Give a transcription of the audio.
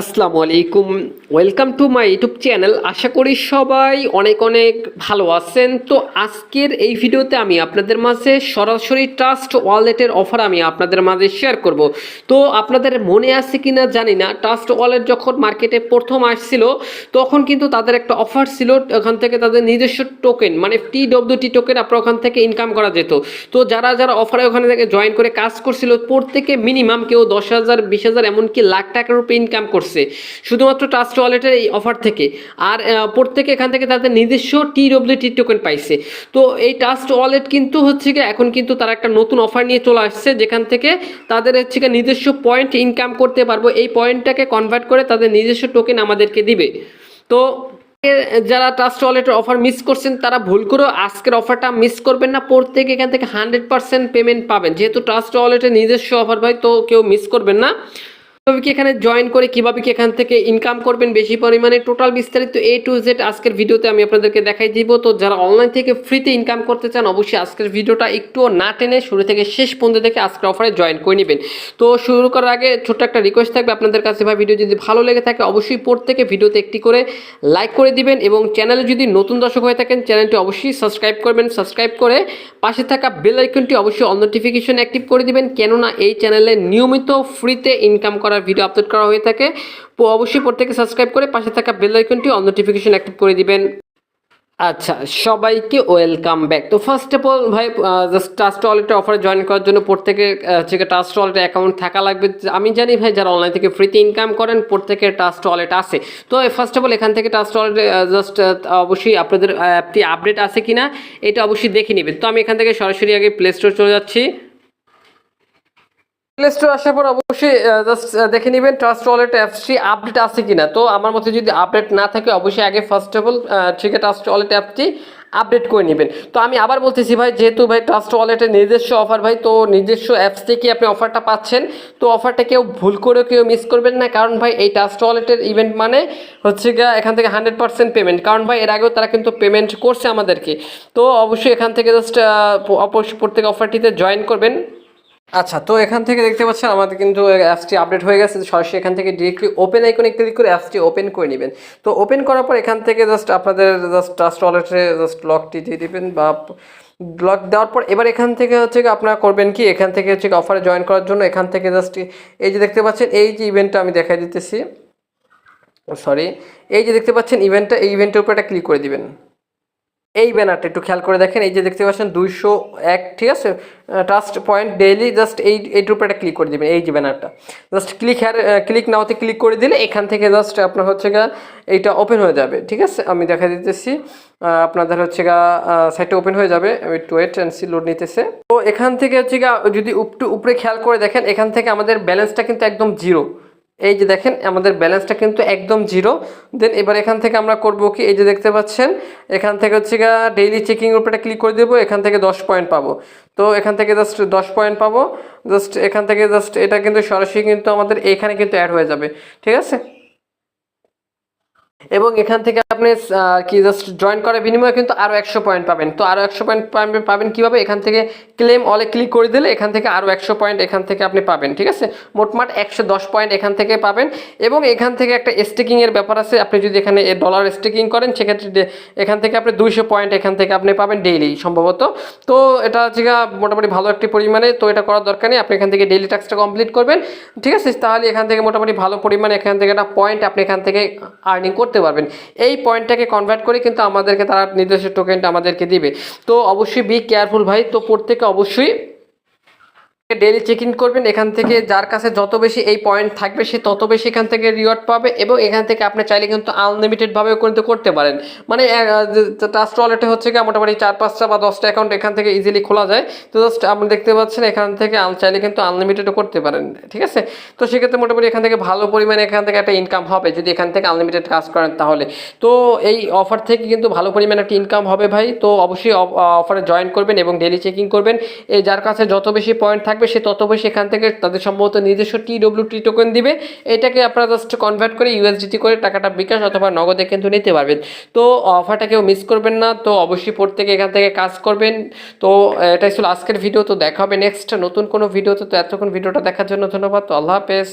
আসসালামু আলাইকুম। Welcome to my YouTube channel আশা করি সবাই অনেক অনেক ভালো আছেন। তো আজকের এই ভিডিওতে আমি আপনাদের মাঝে সরাসরি ট্রাস্ট ওয়ালেটের অফার আমি আপনাদের মাঝে শেয়ার করব। তো আপনাদের মনে আছে কি না জানি না। ট্রাস্ট ওয়ালেট যখন মার্কেটে প্রথম আসছিল, তখন কিন্তু তাদের একটা অফার ছিল। ওখান থেকে তাদের নিজস্ব টোকেন মানে টি টি টোকেন আপনার ওখান থেকে ইনকাম করা যেত। তো যারা যারা অফারে ওখানে থেকে জয়েন করে কাজ করছিল, প্রত্যেকে মিনিমাম কেউ দশ হাজার, বিশ হাজার, এমনকি লাখ টাকার উপরে ইনকাম করছে। শুধুমাত্র ট্রাস্ট ওয়ালেটের এই অফার থেকে। আর প্রত্যেকে এখান থেকে তাদের নিজস্ব টি ডব্লিউ টি টোকেন পাইছে। তো এই ট্রাস্ট ওয়ালেট কিন্তু হচ্ছে কি এখন কিন্তু তারা একটা নতুন অফার নিয়ে চলে আসছে, যেখান থেকে তাদের হচ্ছে কি নিজস্ব পয়েন্ট ইনকাম করতে পারব। এই পয়েন্টটাকে কনভার্ট করে তাদের নিজস্ব টোকেন আমাদেরকে দিবে। তো যারা ট্রাস্ট ওয়ালেটের অফার মিস করছেন, তারা ভুল করেও আজকের অফারটা মিস করবেন না। প্রত্যেকে এখান থেকে হান্ড্রেড পার্সেন্ট পেমেন্ট পাবেন। যেহেতু ট্রাস্ট ওয়ালেটের নিজস্ব অফার ভাই, তো কেউ মিস করবেন না। তবে কি এখানে জয়েন করে কীভাবে কি এখান থেকে ইনকাম করবেন বেশি পরিমাণে? টোটাল বিস্তারিত এ টু জেড আজকের ভিডিওতে আমি আপনাদেরকে দেখাই দিব। তো যারা অনলাইন থেকে ফ্রিতে ইনকাম করতে চান, অবশ্যই আজকের ভিডিওটা একটুও না টেনে শুরু থেকে শেষ পর্যন্ত দেখে আজকের অফারে জয়েন করে নেবেন। তো শুরু করার আগে ছোট্ট একটা রিকোয়েস্ট থাকবে। আপনাদের কাছে ভাই ভিডিও যদি ভালো লেগে থাকে, অবশ্যই প্রত্যেকে ভিডিওতে একটি করে লাইক করে দিবেন এবং চ্যানেলে যদি নতুন দর্শক হয়ে থাকেন চ্যানেলটি অবশ্যই সাবস্ক্রাইব করবেন। সাবস্ক্রাইব করে পাশে থাকা বেল আইকনটি অবশ্যই অল নোটিফিকেশন অ্যাক্টিভ করে দিবেন। কেননা এই চ্যানেলে নিয়মিত ফ্রিতে ইনকাম করার ভিডিও আপলোড করা হয়ে থাকে। অবশ্যই প্রত্যেকে সাবস্ক্রাইব করে পাশে থাকা বেল আইকনটি অল নোটিফিকেশন অ্যাক্টিভ করে দিবেন। আচ্ছা সবাইকে ওয়েলকাম ব্যাক তো ফার্স্ট অফ অল ভাই জাস্ট ট্রাস্ট ওয়ালেটের অফারে জয়েন করার জন্য প্রত্যেকের আহ, হচ্ছে ট্রাস্ট ওয়ালেটের অ্যাকাউন্ট থাকা লাগবে। আমি জানি ভাই যারা অনলাইন থেকে ফ্রিতে ইনকাম করেন প্রত্যেকের ট্রাস্ট ওয়ালেট আছে। তো ফার্স্ট অফ অল এখান থেকে ট্রাস্ট ওয়ালেটে জাস্ট অবশ্যই আপনাদের অ্যাপটি আপডেট আছে কি না এটা অবশ্যই দেখে নেবেন। তো আমি এখান থেকে সরাসরি আগে প্লে স্টোর চলে যাচ্ছি। প্লে স্টোর আসার পর অবশ্যই জাস্ট দেখে নেবেন ট্রাস্ট ওয়ালেট অ্যাপসটি আপডেট আছে কিনা। তো আমার মতে যদি আপডেট না থাকে, অবশ্যই আগে ফার্স্ট অফ অল ঠিক ট্রাস্ট ওয়ালেট অ্যাপটি আপডেট করে নেবেন। তো আমি আবার বলতেছি ভাই, যেহেতু ভাই ট্রাস্ট ওয়ালেটের নিজস্ব অফার ভাই, তো নিজস্ব অ্যাপস থেকে আপনি অফারটা পাচ্ছেন? তো অফারটা কেউ ভুল করেও কেউ মিস করবেন না, কারণ ভাই এই ট্রাস্ট ওয়ালেটের ইভেন্ট মানে হচ্ছে গিয়ে এখান থেকে হান্ড্রেড পার্সেন্ট পেমেন্ট কারণ ভাই এর আগেও তারা কিন্তু পেমেন্ট করছে আমাদেরকে। তো অবশ্যই এখান থেকে জাস্ট অবশ্যই প্রত্যেক অফারটিতে জয়েন করবেন। আচ্ছা তো এখান থেকে দেখতে পাচ্ছেন আমাদের কিন্তু অ্যাপসটি আপডেট হয়ে গেছে। সরাসরি এখান থেকে ডিরেক্টলি ওপেন আইকনে ক্লিক করে অ্যাপসটি ওপেন করে নেবেন। তো ওপেন করার পর এখান থেকে জাস্ট আপনাদের জাস্ট ট্রাস্ট ওয়ালেটে জাস্ট লকটি দিয়ে দিবেন বা ব্লক দেওয়ার পর এবার এখান থেকে হচ্ছে আপনারা করবেন কি? এখান থেকে হচ্ছে অফারে জয়েন করার জন্য এখান থেকে জাস্ট এই যে দেখতে পাচ্ছেন, এই যে ইভেন্টটা আমি দেখাই দিতেছি। সরি এই যে দেখতে পাচ্ছেন ইভেন্টটা এই ইভেন্টের উপর একটা ক্লিক করে দিবেন। এই ব্যানারটা একটু খেয়াল করে দেখেন, এই যে দেখতে পাচ্ছেন দুইশো এক, ঠিক আছে? ট্রাস্ট পয়েন্ট ডেইলি জাস্ট এই এইটার উপরে ক্লিক করে দেবেন, এই যে ব্যানারটা। জাস্ট ক্লিক হ্যার ক্লিক নাওতে ক্লিক করে দিলে এখান থেকে জাস্ট আপনার হচ্ছে গা এইটা ওপেন হয়ে যাবে, ঠিক আছে? আমি দেখা দিতেছি আপনাদের হচ্ছে গা সাইটটা ওপেন হয়ে যাবে। একটু ওয়েট অ্যান্ড সি লোড নিতেছে। তো এখান থেকে হচ্ছে গা যদি একটু উপরে খেয়াল করে দেখেন, এখান থেকে আমাদের ব্যালেন্সটা কিন্তু একদম জিরো এই যে দেখেন, আমাদের ব্যালেন্সটা কিন্তু একদম জিরো দেন এবার এখান থেকে আমরা করব কি? এই যে দেখতে পাচ্ছেন, এখান থেকে হচ্ছে গা ডেইলি চেকিং উপরে ক্লিক করে দেবো, এখান থেকে দশ পয়েন্ট পাবো। তো এখান থেকে জাস্ট দশ পয়েন্ট পাবো। জাস্ট এখান থেকে জাস্ট এটা কিন্তু সরাসরি কিন্তু আমাদের এখানে কিন্তু অ্যাড হয়ে যাবে। ঠিক আছে? এবং এখান থেকে আপনি কি জাস্ট জয়েন করার বিনিময়ে কিন্তু আরও একশো পয়েন্ট পাবেন তো আরও একশো পয়েন্ট পাবেন কীভাবে এখান থেকে ক্লেম অলে ক্লিক করে দিলে এখান থেকে আরও একশো পয়েন্ট এখান থেকে আপনি পাবেন ঠিক আছে মোটমাট একশো দশ পয়েন্ট এখান থেকে পাবেন এবং এখান থেকে একটা স্টেকিংয়ের ব্যাপার আছে আপনি যদি এখানে ডলার স্টেকিং করেন সেক্ষেত্রে এখান থেকে আপনি দুইশো পয়েন্ট এখান থেকে আপনি পাবেন ডেইলি সম্ভবত তো এটা হচ্ছে মোটামুটি ভালো একটি পরিমাণে তো এটা করার দরকার নেই আপনি এখান থেকে ডেইলি টাস্কটা কমপ্লিট করবেন ঠিক আছে তাহলে এখান থেকে মোটামুটি ভালো পরিমাণে এখান থেকে একটা পয়েন্ট আপনি এখান থেকে আর্নিং পারবেন। এই পয়েন্টটাকে কনভার্ট করে কিন্তু আমাদেরকে তারা নিজস্ব টোকেনটা আমাদেরকে দিবে। তো অবশ্যই বি কেয়ারফুল ভাই। তো প্রত্যেকে অবশ্যই ডেলি চেক ইন করবেন, এখান থেকে যার কাছে যত বেশি এই পয়েন্ট থাকবে, সে তত বেশি এখান থেকে রিওয়ার্ড পাবে এবং এখান থেকে আপনি চাইলে কিন্তু আনলিমিটেডভাবেও কিন্তু করতে পারেন। মানে ট্রাস্ট ওয়ালেটে হচ্ছে কি মোটামুটি চার, পাঁচটা বা দশটা অ্যাকাউন্ট এখান থেকে ইজিলি খোলা যায়। তো জাস্ট আপনি দেখতে পাচ্ছেন এখান থেকে চাইলে কিন্তু আনলিমিটেডও করতে পারেন, ঠিক আছে? তো সেক্ষেত্রে মোটামুটি এখান থেকে ভালো পরিমাণে এখান থেকে একটা ইনকাম হবে, যদি এখান থেকে আনলিমিটেড কাজ করেন তাহলে। তো এই অফার থেকে কিন্তু ভালো পরিমাণে একটা ইনকাম হবে ভাই। তো অবশ্যই অফারে জয়েন করবেন এবং ডেলি চেকিং করবেন। যার কাছে যত বেশি পয়েন্ট থাকবে, সে তত বেশি এখান থেকে তাদের সম্ভবত নিজস্ব টি ডব্লিউ টি টোকেন দিবে। এটাকে আপনারা জাস্ট কনভার্ট করে ইউএসডিটি করে টাকাটা বিকাশ অথবা নগদে কিন্তু নিতে পারবেন। তো অফারটা কেউ মিস করবেন না, তো অবশ্যই প্রত্যেকে এখান থেকে কাজ করবেন। তো এটাই ছিল আজকের ভিডিও তো দেখা হবে নেক্সট নতুন কোনো ভিডিওতে তো। এতক্ষণ ভিডিওটা দেখার জন্য ধন্যবাদ, তো আল্লাহ হাফেজ।